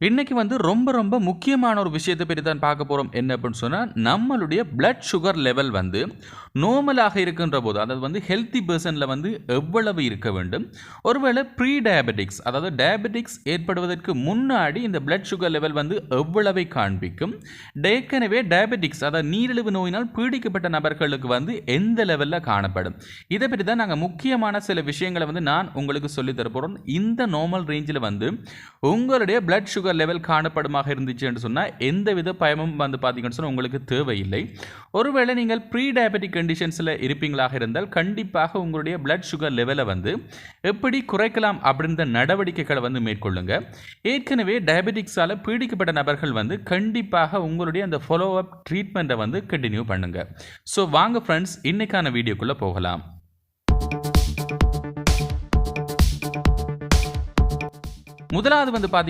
இன்னைக்கு வந்து ரொம்ப ரொம்ப முக்கியமான ஒரு விஷயத்தை பற்றி தான் பார்க்க போகிறோம் என்ன அப்படின்னு சொன்னால் நம்மளுடைய பிளட் சுகர் லெவல் வந்து நார்மலாக இருக்கின்ற போது அதாவது வந்து ஹெல்த்தி பர்சனில் வந்து எவ்வளவு இருக்க வேண்டும்? ஒருவேளை ப்ரீ டயபெட்டிக்ஸ் அதாவது டயபெட்டிக்ஸ் ஏற்படுவதற்கு முன்னாடி இந்த பிளட் சுகர் லெவல் வந்து எவ்வளவை காண்பிக்கும்? ஏற்கனவே டயபெட்டிக்ஸ் அதாவது நீரிழிவு நோயினால் பீடிக்கப்பட்ட நபர்களுக்கு வந்து எந்த லெவலில் காணப்படும்? இதை பற்றி தான் நாங்கள் முக்கியமான சில விஷயங்களை வந்து நான் உங்களுக்கு சொல்லித் போகிறோம் இந்த நார்மல் ரேஞ்சில் வந்து உங்களுடைய பிளட் சுகர் சுகர் லெவல் காணப்படுமாக இருந்துச்சு என்று சொன்னால் எந்தவித பயமும் வந்து பார்த்தீங்கன்னு சொன்னால் உங்களுக்கு தேவையில்லை. ஒருவேளை நீங்கள் ப்ரீ டயபெட்டிக் கண்டிஷன்ஸில் இருப்பீங்களாக இருந்தால் கண்டிப்பாக உங்களுடைய பிளட் சுகர் லெவலை வந்து எப்படி குறைக்கலாம் அப்படின்ற நடவடிக்கைகளை வந்து மேற்கொள்ளுங்க. ஏற்கனவே டயபெட்டிக்ஸால் பீடிக்கப்பட்ட நபர்கள் வந்து கண்டிப்பாக உங்களுடைய அந்த ஃபாலோ அப் ட்ரீட்மெண்ட்டை வந்து கண்டினியூ பண்ணுங்க. ஸோ வாங்க ஃப்ரெண்ட்ஸ் இன்னைக்கான வீடியோக்குள்ளே போகலாம். முதலாவது வந்து பார்த்தீங்க